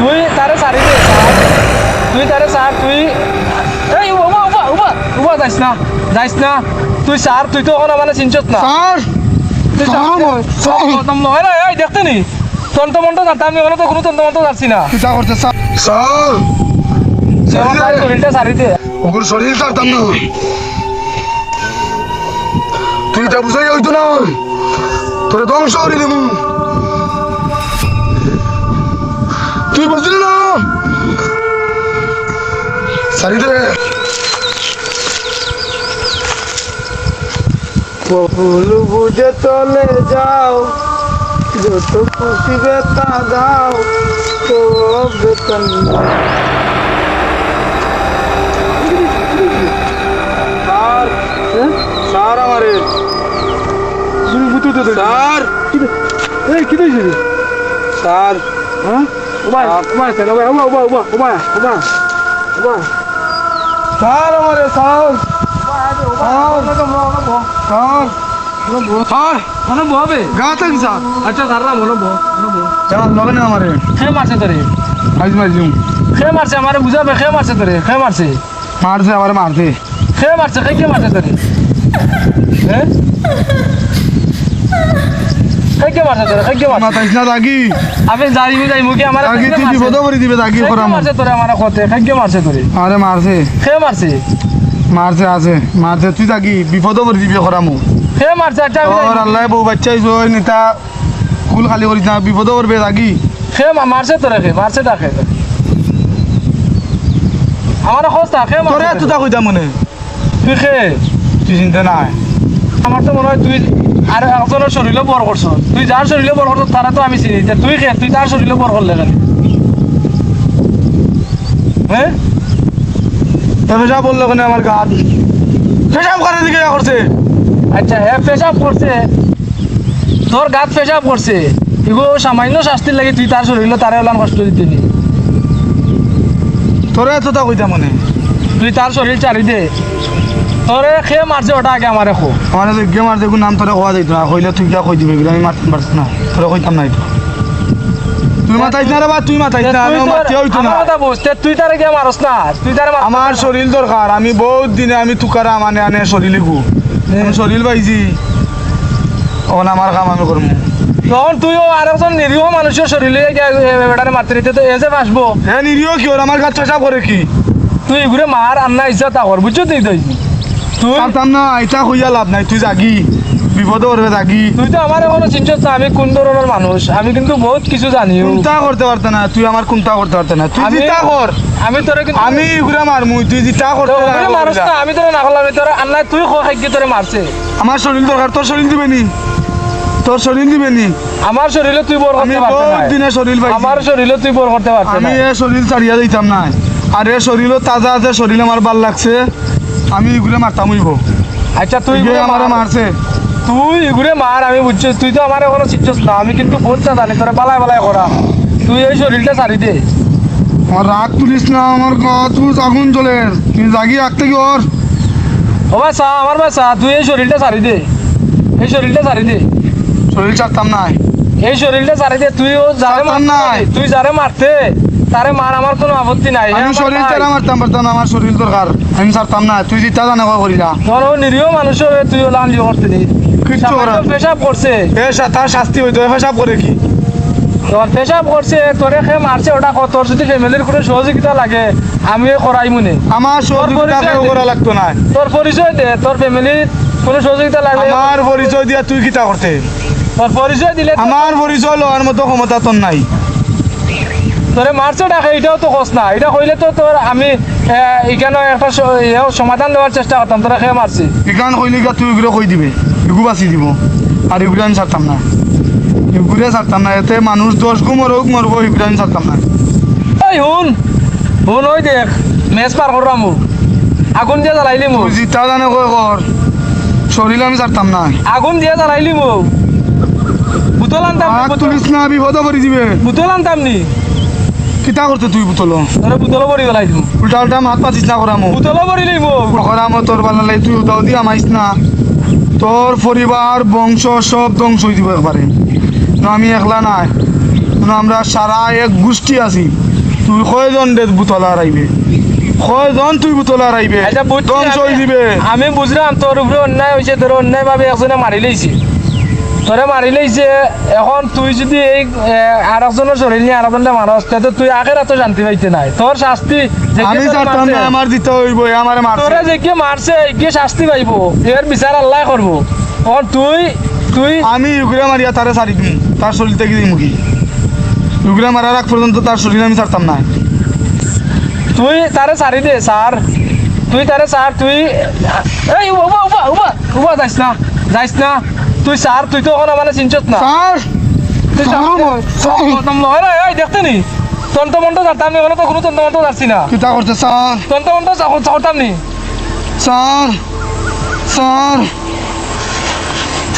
তুই তারে সারি দে তুই তারে স্যার তুই এই উবা উবা উবা উবা যাইস না যাইস না। তুই স্যার তুই তো ওখানে মানে চিনছত না। স্যার তুই তম নহয় না এই দেখতে নি? তন্ত মন্ত যাতে আমি ওখানে তো কোনো তন্ত মন্ত যাচ্ছি না করতে স্যার স্যার আমার তার শরীরটা সারি দে। ওগুলো শরীর ছাড়তাম না তুই এটা বুঝাই হইতো না। তোরে ধ্বংস করে দেবো তুই বুঝলি না? সারি দে ফুল বুঝে চলে যাও যত খুশি বেতা দাও তো বেতন স্যার স্যার আমারে। স্যার। এই কি দিছিস স্যার। হ্যাঁ? উবা স্যার আমারে স্যার স্যার স্যার মনে বহবে গা থাকি আচ্ছা সাররা মনে বহ মনে বহ কেমন লগে না আমারে খে মারছে তোরে আজ মারছি খে মারছে আমারে বুঝাবে খে মারছে তোরে খে মারছে মারছে আমারে মারছে খে মারছে খে কে মারছে তোরে হ্যাঁ খে কে মারছে তোরে মাতাইছ না দাগি। আমি যাই যাই মুখে আমার দাগি তুই বিপদ করে দিবে দাগি করাম মারছে তোরে আমার কতে খে কে মারছে তোরে। আরে মারছে। খে মারছে? মারছে আছে। মারছে তুই থাকি বিপদ করে দিবি করামু খে মারছে? আমি ওর আল্লাহ বউ বাচ্চা জয় নেতা। কুল খালি করিস না বিপদ করবে খে মা- মারছে তোরে খে মারছে তা তোরে। আমার খোঁজটা তোরে মারছে তুই কইতা মনে। তুই খে তুই চিন্তা নাই। আমার তো মনে হয় তুই আর একজনের শরীরে বর করছ। তুই যার শরীরে বর করছ তারা তো আমি চিনি। তুই খে তুই তার শরীরে বর করলে কেন? হ্যাঁ? পেশাব বলল কেন আমার গাত পেশাব করে দিকে করছে। আচ্ছা হ্যাঁ পেশাব করছে। তোর গাত পেশাব করছে। এগুলো সামান্য শাস্তির লাগে তুই তার শরীরে তারে ওলান কষ্ট দিতে নি। তোরে তা কইতা মনে? তুই তার শরীর চারি দে। তোরে খেয়ে মারছে ওটা আগে আমার খো আমার তো দেখুন নাম তোরে কোয়া দিত না। কইলে তুই কিয়া কই দিবি? আমি মারতে পারছি না তোরে কইতাম না তুই মাতাইছ না রে বা তুই মাতাইছ না আমি মারতে হইতো না? কথা বুঝতে তুই তারে গিয়ে মারস না। তুই তারে মার- আমার শরীর দরকার আমি বহুত দিনে আমি তুকারা মানে আনে শরীর লিখু শরীর পাইছি ওখানে আমার কাম আমি করব তখন তুইও আর একজন নিরীহ মানুষের শরীরে বেটারে মারতে দিতে তো এসে আসব হ্যাঁ নিরিও কি ওর আমার কাছে করে কি? তুই ঘুরে মার আন্না ইচ্ছা তা কর বুঝছ তুই তুই তুই? পারতাম না লাভ নাই তুই জাগি বিপদ করবে জাগি। তুই তো আমার এখনও চিনছিস আমি কোন ধরনের মানুষ? আমি কিন্তু বহুত কিছু জানি কোনটা করতে পারতে না তুই আমার কোনটা করতে পারতে না। তুই আমি যেটা কর। আমি তোরে কিন্তু আমি ঘুরে মারমু তুই করতে। না। আমি তোরে না করলাম আমি তোরে আন্না তুই খাইকে তোরে মারছে। আমার শরীর দরকার তোর শরীর দিবে নি। তোর শরীর দিবে নি। আমার শরীরে তুই বর আমি বহুত দিনে শরীর পাইছি। আমার শরীরে তুই বর করতে পারছিস আমি শরীর ছাড়িয়া দিতাম না আর এ শরীরও তাজা আছে শরীর আমার ভালো লাগছে। আমি এগুলো মারতাম হইব আচ্ছা তুই আমার মারছে। তুই ঘুরে মার আমি বুঝছি। তুই তো আমার এখনও চিনছিস না আমি কিন্তু বহুত জানি তোরে বালায় বালায় করা। তুই এই শরীরটা ছাড়ি দে। আমার রাগ তুলিস না আমার গা- তুই আগুন চলে তুই জাগি রাখতে কি ওর। ও চা আমার চা তুই এই শরীরটা ছাড়ি দে। এই শরীরটা ছাড়ি দে। শরীর ছাড়তাম না এই শরীরটা ছাড়ি দে তুই ও যারে মারতে নাই। তুই যারে মারতে। তারে মার আমার কোনো আপত্তি নাই। আমি শরীর তেরা মারতাম পারতাম না আমার শরীর দরকার। আমি ছাড়তাম না তুই যেটা জানে কই করিলা। তোর ও নিরীহ মানুষ হয়ে তুই ওলা আনলি করতে নি কিচ্ছু করার পেশাব করছে। এ তার শাস্তি হইতো এ পেশাব করে কি? তোর পেশাব করছে তোরে খে মারছে ওটা কর। তোর যদি ফ্যামিলির কোনো সহযোগিতা লাগে আমি করাই মনে আমার সহযোগিতা পরিচয় করা লাগতো না। তোর পরিচয় দে তোর ফ্যামিলির কোনো সহযোগিতা লাগলে আমার পরিচয় দিয়া তুই কিতা করতে? তোর পরিচয় দিলে আমার পরিচয় লওয়ার মতো ক্ষমতা তোর নাই। তোরে মারছে ডাকে এটাও তো কস না। এটা কইলে তো তোর আমি এখানে একটা সমাধান দেওয়ার চেষ্টা করতাম তোরা খেয়ে মারছি। এখান কইলে গা তুই এগুলো কই দিবে? এগু বাঁচি দিব। আর এগুলো আমি ছাড়তাম না। এগুলো ছাড়তাম না এতে মানুষ দশ গু মরুক মরবো এগুলো আমি ছাড়তাম না। ওই হুন হুন ওই দেখ মেজ পার করলাম আগুন দিয়ে জ্বালাইলি মু। জিতা জানে কই কর। শরীর আমি ছাড়তাম না। আগুন দিয়ে জ্বালাইলি মু। বুতল আনতাম তুলিস না বিপদ করে দিবে। বুতল আনতাম নি। কিতা করতে তুই বুতল তোরে বুতলও ভরি গলাই দিম উল্টা উল্টা হাত পাতিস না করামো বুতলও ভরিলি মু করামো তোর বানালে তুই উদাও দিয়া মাইস না। তোর পরিবার বংশ সব ধ্বংস হয়ে দিব একবারে আমি একলা নাই। আমরা সারা এক গোষ্ঠী আছি। তুই কয়জন দে বুতলা রাইবে কয়জন তুই বুতলা রাইবে আচ্ছা ধ্বংস হয়ে দিবে। আমি বুঝলাম তোর উপরে অন্যায় হয়েছে তোর অন্যায় ভাবে একজনে মারি লইছে তোরে মারি লইছে এখন তুই যদি এই এ, আর একজনের শরীর নিয়ে আর একজনটা মারস তাহলে তুই আগের এত শান্তি পাইতে নাই। তোর শাস্তি আমি তোরে চাইতাম মারছে, না আমার দিতে হইব আমার মারছে। তোরে যে কে মারছে কে শাস্তি পাইবো এর বিচার আল্লাহ করব। এখন তুই তুই আমি ইউগ্রা মারিয়া তারে সারি দিম তার শরীর থেকে দিই মুখি ইউগ্রা মারার আগ পর্যন্ত তার শরীর আমি ছাড়তাম না। তুই তারে সারি দে স্যার। তুই তারে স্যার তুই এই উবা উবা উবা উবা যাইস না যাইস না। তুই স্যার তুই তো ওখানে মানে চিনছত না। স্যার তুই এই দেখতে নি। তন্ত মন্ত যাতাম নি তো কোনো তন্ত মন্ত যাচ্ছি না কিতা করছে স্যার? তন্ত মন্ত চাকরতাম নি। স্যার স্যার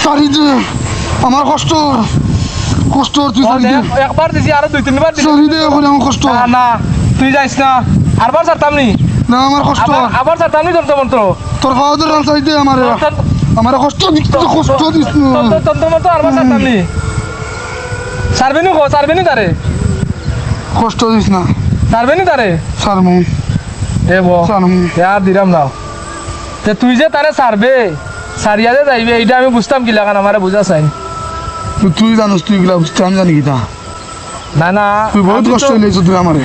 সারি দে আমার কষ্ট কষ্ট তুই সারি একবার দিছি আরও দুই তিনবার দিছি। সারি দে এখন আমার কষ্ট। না না তুই যাইস না। আরবার চাতাম নি। না আমার কষ্ট। আবার চাতাম নি তন্ত মন্ত তোর খাওয়া দাওয়ার সারি দে আমার। আমার কষ্ট তুই কষ্ট দিস তন্ত তন্ত মন্ত আরবার চাতাম নি সারবেনি কো সারবেনি তারে? কষ্ট দিস না। সারবেনি তারে? সারমু এ বো সারমু আর দিলাম না। তে তুই যে তারে সারবে সারিয়া যে যাইবে এইটা আমি বুঝতাম কি লাগান আমারে বুঝা চাই। তুই- তুই জানিস তুই এগুলা বুঝতে আমি জানি কিতা। না না তুই বহুত কষ্ট তো- হইলেছ তুই আমারে।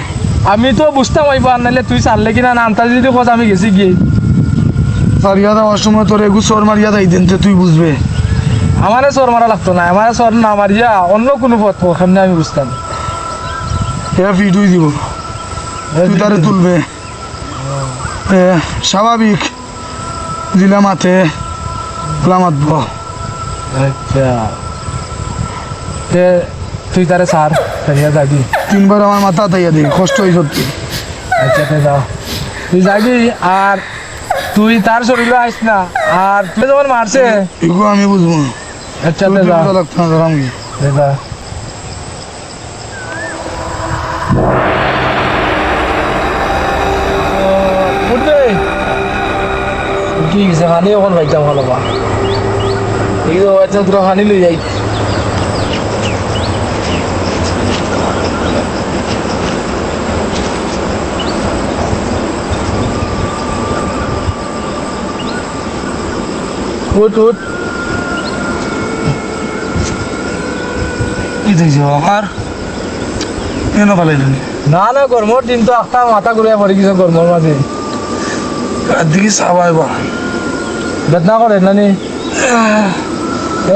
আমি তো বুঝতাম ওই আর নাইলে তুই সারলে কিনা না আনতা যদি কথা আমি গেছি গিয়ে। সারিয়া দেওয়ার সময় তোর এগু সর মারিয়া দেয় দেন তুই বুঝবে। আমারে সর মারা লাগতো না আমারে সর না মারিয়া অন্য কোনো পথ ওখানে আমি বুঝতাম। এ ভিডিও দিব। তুই তারে তুলবে। স্বাভাবিক। দিলা মাথে গুলা মাতব আচ্ছা। তুই তারে সার সারিয়া যাবি। তিনবার আমার মাথা তাইয়া দে কষ্ট হয়ে সত্যি আচ্ছা যাও। তুই যাবি আর তুই তার শরীরে আইস না। আর তুই যখন মারছে এগু আমি বুঝব আচ্ছা তুই তে যা। বুঝা লাগতো না তোর আমি। তে যা। উঠবে। কি গেছে খানি এখন বাইতাম ভালো বা এই তো আচ্ছা তোরা খানি লই যাই উঠ উঠ কি দেখছি আমার কেন ভালো না না গরমর দিন তো একটা মাথা ঘুরিয়া পড়ে গেছে গরমর মাঝে দিকে চাবা এবার বেদনা করে নানি?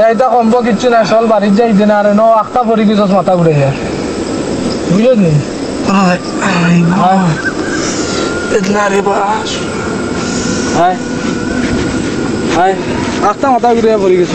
এইটা কমব কিচ্ছু নাই চল বাড়ির যাই দিন আর ন একটা পড়ে গেছ মাথা ঘুরে যায় বুঝলি নি বেদনা রে বাস হাই হাই একটা মাথা ঘুরে পড়ে গেছ।